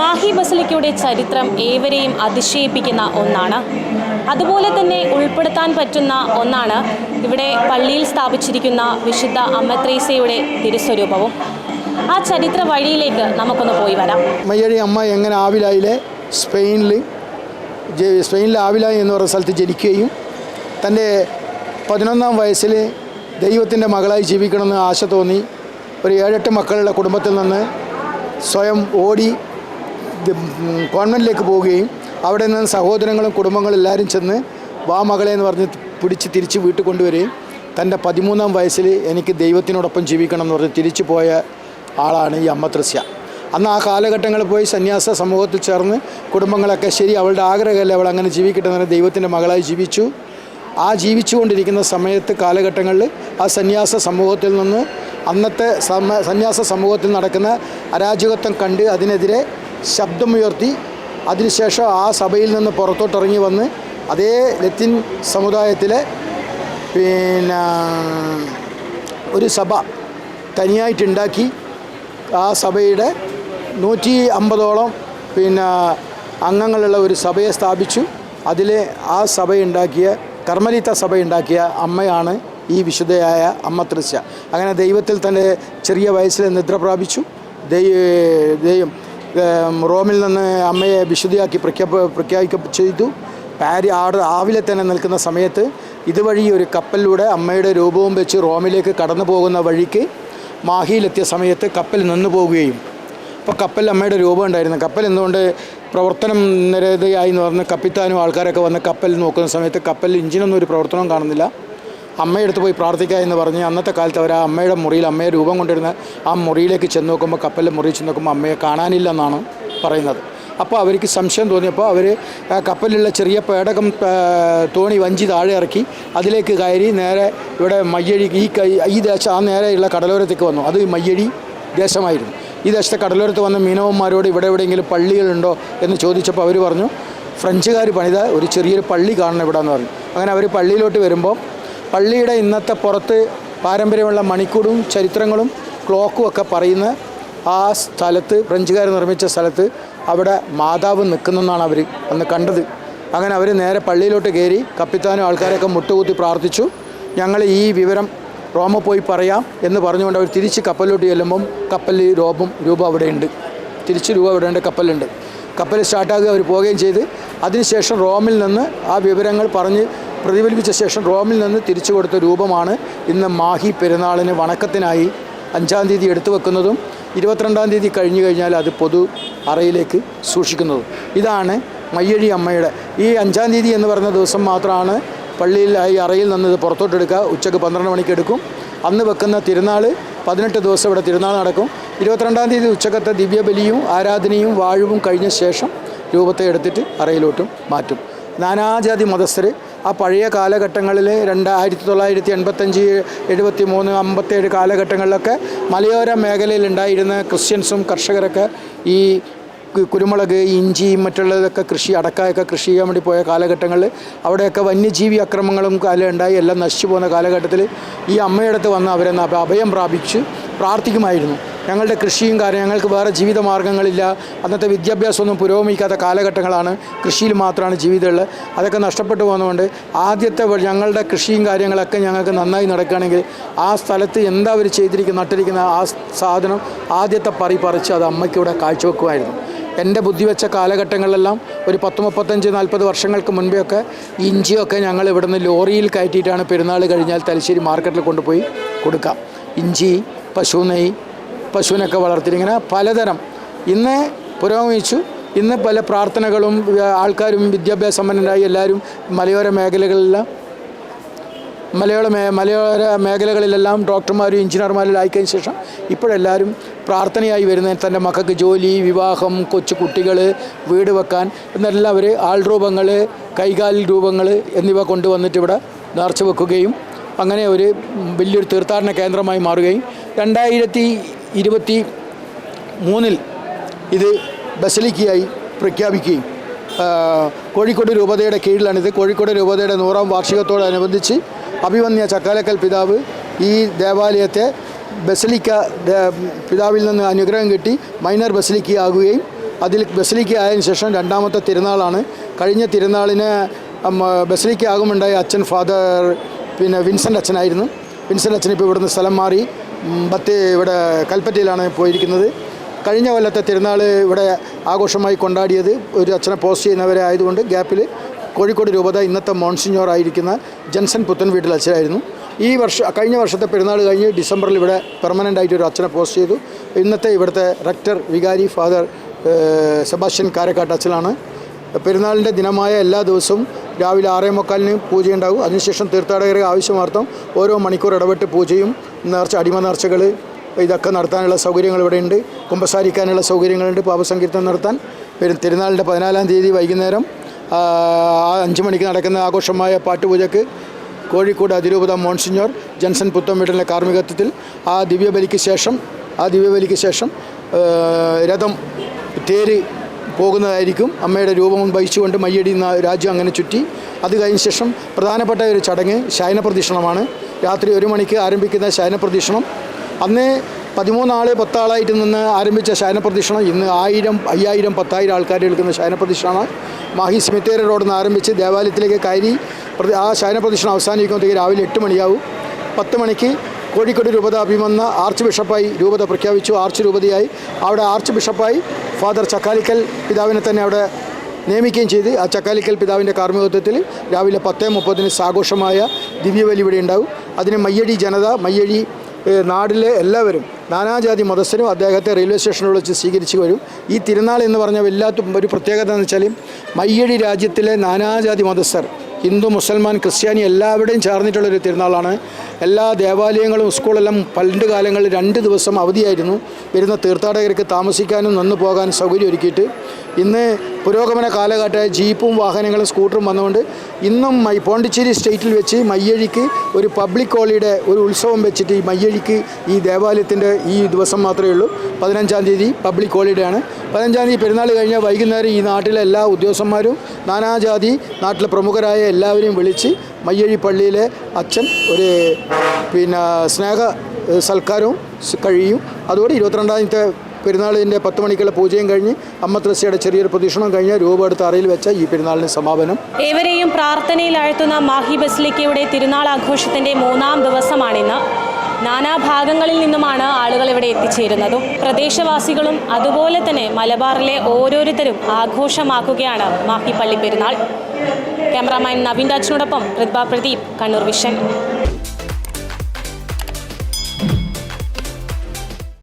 മാഹി ബസലിക്കയുടെ ചരിത്രം ഏവരെയും അതിശയിപ്പിക്കുന്ന ഒന്നാണ്. അതുപോലെ തന്നെ ഉൾപ്പെടുത്താൻ പറ്റുന്ന ഒന്നാണ് ഇവിടെ പള്ളിയിൽ സ്ഥാപിച്ചിരിക്കുന്ന വിശുദ്ധ അമ്മത്രേസയുടെ തിരുസ്വരൂപവും. ആ ചരിത്ര വഴിയിലേക്ക് നമുക്കൊന്ന് പോയി വരാം. മയ്യഴി അമ്മ എങ്ങനെ ആവിലായിലെ? സ്പെയിനിൽ സ്പെയിനിലെ ആവിലായി എന്ന് പറയുന്ന സ്ഥലത്ത് ജനിക്കുകയും തന്റെ പതിനൊന്നാം വയസ്സിൽ ദൈവത്തിന്റെ മകളായി ജീവിക്കണമെന്ന് ആശ തോന്നി. ഒരു ഏഴെട്ട് മക്കളുടെ കുടുംബത്തിൽ നിന്ന് സ്വയം ഓടി കോൺവെന്റിലേക്ക് പോവുകയും അവിടെ നിന്ന് സഹോദരങ്ങളും കുടുംബങ്ങളും എല്ലാവരും ചെന്ന് വാ മകളെ എന്ന് പറഞ്ഞ് പിടിച്ച് തിരിച്ച് വീട്ടിൽ കൊണ്ടുവരികയും തന്റെ പതിമൂന്നാം വയസ്സിൽ എനിക്ക് ദൈവത്തിനോടൊപ്പം ജീവിക്കണം എന്ന് പറഞ്ഞ് തിരിച്ചു പോയ ആളാണ് ഈ അമ്മ അന്ന് ആ കാലഘട്ടങ്ങളിൽ പോയി സന്യാസ സമൂഹത്തിൽ ചേർന്ന് കുടുംബങ്ങളൊക്കെ ശരി അവളുടെ ആഗ്രഹമല്ലേ അവൾ അങ്ങനെ ജീവിക്കട്ടെ എന്ന് ദൈവത്തിന്റെ മകളായി ജീവിച്ചു. ആ ജീവിച്ചുകൊണ്ടിരിക്കുന്ന സമയത്ത് കാലഘട്ടങ്ങളിൽ ആ സന്യാസ സമൂഹത്തിൽ നിന്ന് അന്നത്തെ സന്യാസ സമൂഹത്തിൽ നടക്കുന്ന അരാജകത്വം കണ്ട് അതിനെതിരെ ശബ്ദമുയർത്തി അതിനുശേഷം ആ സഭയിൽ നിന്ന് പുറത്തോട്ടിറങ്ങി വന്ന് അതേ ലത്തിൻ സമുദായത്തിലെ പിന്നെ ഒരു സഭ തനിയായിട്ടുണ്ടാക്കി ആ സഭയുടെ നൂറ്റി അമ്പതോളം പിന്നെ അംഗങ്ങളുള്ള ഒരു സഭയെ സ്ഥാപിച്ചു. അതിൽ ആ സഭയുണ്ടാക്കിയ കർമ്മലിത്ത സഭയുണ്ടാക്കിയ അമ്മയാണ് ഈ വിശുദ്ധയായ അമ്മ അങ്ങനെ ദൈവത്തിൽ തന്റെ ചെറിയ വയസ്സിൽ നിദ്ര പ്രാപിച്ചു. ദൈവം റോമിൽ നിന്ന് അമ്മയെ വിശുദ്ധിയാക്കി പ്രഖ്യാപ പ്രഖ്യാപിക്ക ചെയ്തു. പാരി ആട് ആവിലെ തന്നെ നിൽക്കുന്ന സമയത്ത് ഇതുവഴി ഒരു കപ്പലിലൂടെ അമ്മയുടെ രൂപവും വെച്ച് റോമിലേക്ക് കടന്നു പോകുന്ന വഴിക്ക് മാഹിയിലെത്തിയ സമയത്ത് കപ്പൽ നിന്നു പോവുകയും. അപ്പോൾ കപ്പലിൽ അമ്മയുടെ രൂപം ഉണ്ടായിരുന്നു. കപ്പൽ എന്തുകൊണ്ട് പ്രവർത്തനം നിരതയായി എന്ന് പറഞ്ഞ് കപ്പിത്താനും ആൾക്കാരൊക്കെ വന്ന് കപ്പൽ നോക്കുന്ന സമയത്ത് കപ്പലിൽ ഇഞ്ചിനൊന്നും ഒരു പ്രവർത്തനവും കാണുന്നില്ല. അമ്മയെടുത്ത് പോയി പ്രാർത്ഥിക്കുക എന്ന് പറഞ്ഞ് അന്നത്തെ കാലത്ത് അവർ ആ അമ്മയുടെ മുറിയിൽ അമ്മയെ രൂപം കൊണ്ടിരുന്ന ആ മുറിയിലേക്ക് ചെന്ന് നോക്കുമ്പോൾ കപ്പലിൽ മുറിയിൽ ചെന്ന് നോക്കുമ്പോൾ അമ്മയെ കാണാനില്ലെന്നാണ് പറയുന്നത്. അപ്പോൾ അവർക്ക് സംശയം തോന്നിയപ്പോൾ അവർ കപ്പലിലുള്ള ചെറിയ പേടകം തോണി വഞ്ചി താഴെ ഇറക്കി അതിലേക്ക് കയറി നേരെ ഇവിടെ മയ്യഴി ഈ ഈ ദേശം ആ നേരെയുള്ള കടലോരത്തേക്ക് വന്നു. അത് മയ്യഴി ദേശമായിരുന്നു. ഈ ദേശത്തെ കടലോരത്ത് വന്ന മീനവന്മാരോട് ഇവിടെ എവിടെയെങ്കിലും പള്ളികളുണ്ടോ എന്ന് ചോദിച്ചപ്പോൾ അവർ പറഞ്ഞു ഫ്രഞ്ചുകാർ പണിത ഒരു ചെറിയൊരു പള്ളി കാണണം ഇവിടെ എന്ന് പറഞ്ഞു. അങ്ങനെ അവർ പള്ളിയിലോട്ട് വരുമ്പോൾ പള്ളിയുടെ ഇന്നത്തെ പുറത്ത് പാരമ്പര്യമുള്ള മണിക്കൂടും ചരിത്രങ്ങളും ക്ലോക്കും ഒക്കെ പറയുന്ന ആ സ്ഥലത്ത് ഫ്രഞ്ചുകാർ നിർമ്മിച്ച സ്ഥലത്ത് അവിടെ മാതാവ് നിൽക്കുന്നെന്നാണ് അവർ അന്ന് കണ്ടത്. അങ്ങനെ അവർ നേരെ പള്ളിയിലോട്ട് കയറി കപ്പിത്താനും ആൾക്കാരെയൊക്കെ മുട്ടുകൂത്തി പ്രാർത്ഥിച്ചു. ഞങ്ങൾ ഈ വിവരം റോമ പോയി പറയാം എന്ന് പറഞ്ഞുകൊണ്ട് അവർ തിരിച്ച് കപ്പലിലോട്ട് ചെല്ലുമ്പം കപ്പലിൽ രൂപം രൂപ അവിടെയുണ്ട്. തിരിച്ച് രൂപ അവിടെ അവിടെയുണ്ട് കപ്പലുണ്ട് കപ്പൽ സ്റ്റാർട്ടാകുക അവർ പോവുകയും ചെയ്ത്. അതിനുശേഷം റോമിൽ നിന്ന് ആ വിവരങ്ങൾ പറഞ്ഞ് പ്രതിഫലിപ്പിച്ച ശേഷം റോമിൽ നിന്ന് തിരിച്ചു കൊടുത്ത രൂപമാണ് ഇന്ന് മാഹി പെരുന്നാളിന് വണക്കത്തിനായി അഞ്ചാം തീയതി എടുത്തു വെക്കുന്നതും ഇരുപത്തിരണ്ടാം തീയതി കഴിഞ്ഞു കഴിഞ്ഞാൽ അത് പൊതു അറയിലേക്ക് സൂക്ഷിക്കുന്നതും. ഇതാണ് മയ്യഴി അമ്മയുടെ. ഈ അഞ്ചാം തീയതി എന്ന് പറയുന്ന ദിവസം മാത്രമാണ് പള്ളിയിൽ ഈ അറയിൽ നിന്ന് ഇത് പുറത്തോട്ടെടുക്കുക ഉച്ചയ്ക്ക് പന്ത്രണ്ട് മണിക്ക് എടുക്കും. അന്ന് വെക്കുന്ന തിരുനാൾ പതിനെട്ട് ദിവസം ഇവിടെ തിരുനാൾ നടക്കും. ഇരുപത്തിരണ്ടാം തീയതി ഉച്ചക്കത്തെ ദിവ്യബലിയും ആരാധനയും വാഴുവും കഴിഞ്ഞ ശേഷം രൂപത്തെ എടുത്തിട്ട് അറയിലോട്ടും മാറ്റും. നാനാജാതി മതസ്ഥർ ആ പഴയ കാലഘട്ടങ്ങളിൽ രണ്ട് ആയിരത്തി തൊള്ളായിരത്തി എൺപത്തഞ്ച് എഴുപത്തി മൂന്ന് അമ്പത്തേഴ് കാലഘട്ടങ്ങളിലൊക്കെ മലയോര മേഖലയിൽ ഉണ്ടായിരുന്ന ക്രിസ്ത്യൻസും കർഷകരൊക്കെ ഈ കുരുമുളക് ഇഞ്ചി മറ്റുള്ളതൊക്കെ കൃഷി അടക്കായൊക്കെ കൃഷി ചെയ്യാൻ വേണ്ടി പോയ കാലഘട്ടങ്ങളിൽ അവിടെയൊക്കെ വന്യജീവി അക്രമങ്ങളും കാലം ഉണ്ടായി എല്ലാം നശിച്ചു പോകുന്ന കാലഘട്ടത്തിൽ ഈ അമ്മയടുത്ത് വന്ന് അവരെന്ന് അഭയം പ്രാപിച്ച് പ്രാർത്ഥിക്കുമായിരുന്നു. ഞങ്ങളുടെ കൃഷിയും കാര്യം ഞങ്ങൾക്ക് വേറെ ജീവിത മാർഗങ്ങളില്ല അന്നത്തെ വിദ്യാഭ്യാസമൊന്നും പുരോഗമിക്കാത്ത കാലഘട്ടങ്ങളാണ് കൃഷിയിൽ മാത്രമാണ് ജീവിതമുള്ളത്. അതൊക്കെ നഷ്ടപ്പെട്ടു പോകുന്നതുകൊണ്ട് ആദ്യത്തെ ഞങ്ങളുടെ കൃഷിയും കാര്യങ്ങളൊക്കെ ഞങ്ങൾക്ക് നന്നായി നടക്കുകയാണെങ്കിൽ ആ സ്ഥലത്ത് എന്താ അവർ ചെയ്തിരിക്കുന്ന നട്ടിരിക്കുന്ന ആ സാധനം ആദ്യത്തെ പറി പറിച്ച് അത് അമ്മയ്ക്കിവിടെ കാഴ്ചവെക്കുമായിരുന്നു എന്റെ ബുദ്ധി വെച്ച കാലഘട്ടങ്ങളിലെല്ലാം ഒരു പത്ത് മുപ്പത്തഞ്ച് നാൽപ്പത് വർഷങ്ങൾക്ക് മുൻപെയൊക്കെ ഇഞ്ചിയൊക്കെ ഞങ്ങൾ ഇവിടുന്ന് ലോറിയിൽ കയറ്റിയിട്ടാണ് പെരുന്നാൾ കഴിഞ്ഞാൽ തലശ്ശേരി മാർക്കറ്റിൽ കൊണ്ടുപോയി കൊടുക്കാം. ഇഞ്ചി പശു നെയ്യ് പശുവിനൊക്കെ വളർത്തി ഇങ്ങനെ പലതരം. ഇന്ന് പുരോഗമിച്ചു. ഇന്ന് പല പ്രാർത്ഥനകളും ആൾക്കാരും വിദ്യാഭ്യാസ സമ്പന്നരായി എല്ലാവരും മലയോര മേഖലകളിലെല്ലാം മലയാള മേ മലയോര മേഖലകളിലെല്ലാം ഡോക്ടർമാരും എഞ്ചിനീയർമാരും ആയിക്കഴിഞ്ഞ ശേഷം ഇപ്പോഴെല്ലാവരും പ്രാർത്ഥനയായി വരുന്ന തന്റെ മക്കൾക്ക് ജോലി വിവാഹം കൊച്ചു കുട്ടികൾ വീട് വെക്കാൻ എന്നെല്ലാം അവർ ആൾ രൂപങ്ങൾ കൈകാൽ രൂപങ്ങൾ എന്നിവ കൊണ്ടുവന്നിട്ട് ഇവിടെ നേർച്ച വെക്കുകയും അങ്ങനെ ഒരു വലിയൊരു തീർത്ഥാടന കേന്ദ്രമായി മാറുകയും രണ്ടായിരത്തി ഇരുപത്തി മൂന്നിൽ ഇത് ബസലിക്കയായി പ്രഖ്യാപിക്കുകയും കോഴിക്കോട് രൂപതയുടെ കീഴിലാണിത്. കോഴിക്കോട് രൂപതയുടെ നൂറാം വാർഷികത്തോടനുബന്ധിച്ച് അഭിമന്യ ചക്കാലക്കൽ പിതാവ് ഈ ദേവാലയത്തെ ബസലിക്ക പിതാവിൽ നിന്ന് അനുഗ്രഹം കിട്ടി മൈനർ ബസലിക്ക ആകുകയും അതിൽ ബസലിക്ക ആയതിനു ശേഷം രണ്ടാമത്തെ തിരുനാളാണ്. കഴിഞ്ഞ തിരുനാളിന് ബസലിക്ക ആകുമുണ്ടായ അച്ഛൻ ഫാദർ പിന്നെ വിൻസെന്റ് അച്ഛനായിരുന്നു. വിൻസെന്റ് അച്ഛൻ ഇപ്പോൾ ഇവിടുന്ന് സ്ഥലം മാറി. ബത്തേ ഇവിടെ കൽപ്പറ്റയിലാണ് പോയിരിക്കുന്നത്. കഴിഞ്ഞ കൊല്ലത്തെ തിരുനാൾ ഇവിടെ ആഘോഷമായി കൊണ്ടാടിയത് ഒരു അച്ഛനെ പോസ്റ്റ് ചെയ്യുന്നവരെ ആയതുകൊണ്ട് ഗ്യാപ്പിൽ കോഴിക്കോട് രൂപത ഇന്നത്തെ മോൺസിഞ്ഞോർ ആയിരിക്കുന്ന ജൻസൺ പുത്തൻ വീട്ടിൽ അച്ഛനായിരുന്നു. ഈ വർഷം കഴിഞ്ഞ വർഷത്തെ പെരുന്നാൾ കഴിഞ്ഞ് ഡിസംബറിൽ ഇവിടെ പെർമനന്റ് ആയിട്ട് ഒരു അച്ഛനെ പോസ്റ്റ് ചെയ്തു. ഇന്നത്തെ ഇവിടുത്തെ റക്ടർ വികാരി ഫാദർ സെബാസ്റ്റ്യൻ കാരക്കാട്ട് അച്ഛനാണ്. പെരുന്നാളിന്റെ ദിനമായ എല്ലാ ദിവസവും രാവിലെ ആറേ മുക്കാലിന് പൂജയുണ്ടാകും. അതിനുശേഷം തീർത്ഥാടകരെ ആവശ്യമാർത്ഥം ഓരോ മണിക്കൂർ ഇടപെട്ട് പൂജയും നേർച്ച അടിമ നേർച്ചകൾ ഇതൊക്കെ നടത്താനുള്ള സൗകര്യങ്ങൾ ഇവിടെയുണ്ട് കുമ്പസാരിക്കാനുള്ള സൗകര്യങ്ങളുണ്ട്. പാപസങ്കീർത്തനം നടത്താൻ. വരും തിരുനാളിന്റെ പതിനാലാം തീയതി വൈകുന്നേരം അഞ്ച് മണിക്ക് നടക്കുന്ന ആഘോഷമായ പാട്ടുപൂജയ്ക്ക് കോഴിക്കോട് അതിരൂപത മോൺസിഞ്ഞോർ ജൻസൺ പുത്തംവീട്ടിലെ കാർമ്മികത്വത്തിൽ ആ ദിവ്യബലിക്ക് ശേഷം ആ ദിവ്യബലിക്ക് ശേഷം രഥം തേര് പോകുന്നതായിരിക്കും. അമ്മയുടെ രൂപം വഹിച്ചുകൊണ്ട് മയ്യടി രാജ്യം അങ്ങനെ ചുറ്റി. അത് കഴിഞ്ഞ ശേഷം പ്രധാനപ്പെട്ട ഒരു ചടങ്ങ് ശയനപ്രദക്ഷിണമാണ്. രാത്രി ഒരു മണിക്ക് ആരംഭിക്കുന്ന ശയനപ്രദക്ഷിണം. അന്ന് പതിമൂന്നാൾ പത്താളായിട്ട് നിന്ന് ആരംഭിച്ച ശയനപ്രദക്ഷിണം ഇന്ന് ആയിരം അയ്യായിരം പത്തായിരം ആൾക്കാർ എടുക്കുന്ന ശയനപ്രദക്ഷിണമാണ്. മാഹി സ്മിത്തേര റോഡിൽ നിന്ന് ആരംഭിച്ച് ദേവാലയത്തിലേക്ക് കയറി ആ ശയനപ്രദക്ഷിണം അവസാനിക്കുമ്പോഴത്തേക്ക് രാവിലെ എട്ട് മണിയാവും. പത്ത് മണിക്ക് കോഴിക്കോട് രൂപത അഭിമന്ന ആർച്ച് ബിഷപ്പായി രൂപത പ്രഖ്യാപിച്ചു. ആർച്ച് രൂപതയായി. അവിടെ ആർച്ച് ബിഷപ്പായി ഫാദർ ചക്കാലിക്കൽ പിതാവിനെ തന്നെ അവിടെ നിയമിക്കുകയും ചെയ്ത്. ആ ചക്കാലിക്കൽ പിതാവിന്റെ കാർമ്മികത്വത്തിൽ രാവിലെ പത്തേ മുപ്പതിന് സാഘോഷമായ ദിവ്യബലി ഇവിടെ ഉണ്ടാവും അതിന് മയ്യടി ജനത മയ്യടി നാടിലെ എല്ലാവരും നാനാജാതി മതസ്ഥരും അദ്ദേഹത്തെ റെയിൽവേ സ്റ്റേഷനിൽ വെച്ച് സ്വീകരിച്ചു വരും. ഈ തിരുനാൾ എന്ന് പറഞ്ഞ വല്ലാത്ത ഒരു പ്രത്യേകത എന്ന് വെച്ചാൽ മയ്യടി രാജ്യത്തിലെ നാനാജാതി മതസ്ഥർ ഹിന്ദു മുസൽമാൻ ക്രിസ്ത്യാനി എല്ലാവരുടെയും ചേർന്നിട്ടുള്ളൊരു തിരുനാളാണ്. എല്ലാ ദേവാലയങ്ങളും സ്കൂളെല്ലാം പണ്ട് കാലങ്ങളിൽ രണ്ട് ദിവസം അവധിയായിരുന്നു. വരുന്ന തീർത്ഥാടകർക്ക് താമസിക്കാനും നിന്ന് പോകാനും സൗകര്യം ഒരുക്കിയിട്ട്. ഇന്ന് പുരോഗമന കാലഘട്ടമായ ജീപ്പും വാഹനങ്ങളും സ്കൂട്ടറും വന്നുകൊണ്ട് ഇന്നും മൈ പോണ്ടിച്ചേരി സ്റ്റേറ്റിൽ വെച്ച് മയ്യഴിക്ക് ഒരു പബ്ലിക് ഹോളിയുടെ ഒരു ഉത്സവം വെച്ചിട്ട് ഈ മയ്യഴിക്ക് ഈ ദേവാലയത്തിന്റെ ഈ ദിവസം മാത്രമേ ഉള്ളൂ. പതിനഞ്ചാം തീയതി പബ്ലിക് ഹോളിഡേ ആണ്. പതിനഞ്ചാം തീയതി പെരുന്നാൾ കഴിഞ്ഞാൽ വൈകുന്നേരം ഈ നാട്ടിലെ എല്ലാ ഉദ്യോഗസ്ഥന്മാരും നാനാജാതി നാട്ടിലെ പ്രമുഖരായ എല്ലാവരെയും വിളിച്ച് മയ്യഴി പള്ളിയിലെ അച്ഛൻ ഒരു പിന്നെ സ്നേഹ സൽക്കാരവും കഴിയും. അതോടെ ഇരുപത്തിരണ്ടാമത്തെ പെരുന്നാളിന്റെ പത്ത് മണിക്കുള്ള പൂജയും കഴിഞ്ഞ് അമ്മ ത്രസ്യയുടെ ചെറിയൊരു പ്രദക്ഷിണം കഴിഞ്ഞ് രൂപ എടുത്ത് അറയിൽ വെച്ച ഈ പെരുന്നാളിന് സമാപനം. ഏവരെയും പ്രാർത്ഥനയിൽ അഴ്ത്തുന്ന മാഹി ബസ്ലിക്കയുടെ തിരുനാൾ ആഘോഷത്തിന്റെ മൂന്നാം ദിവസമാണിന്ന്. നാനാഭാഗങ്ങളിൽ നിന്നുമാണ് ആളുകൾ ഇവിടെ എത്തിച്ചേരുന്നതും. പ്രദേശവാസികളും അതുപോലെ തന്നെ മലബാറിലെ ഓരോരുത്തരും ആഘോഷമാക്കുകയാണ് മാഹി പള്ളി പെരുന്നാൾ. ക്യാമറാമാൻ നവീൻ രാജിനോടൊപ്പം പ്രതിഭ പ്രദീപ് കണ്ണൂർ വിഷൻ.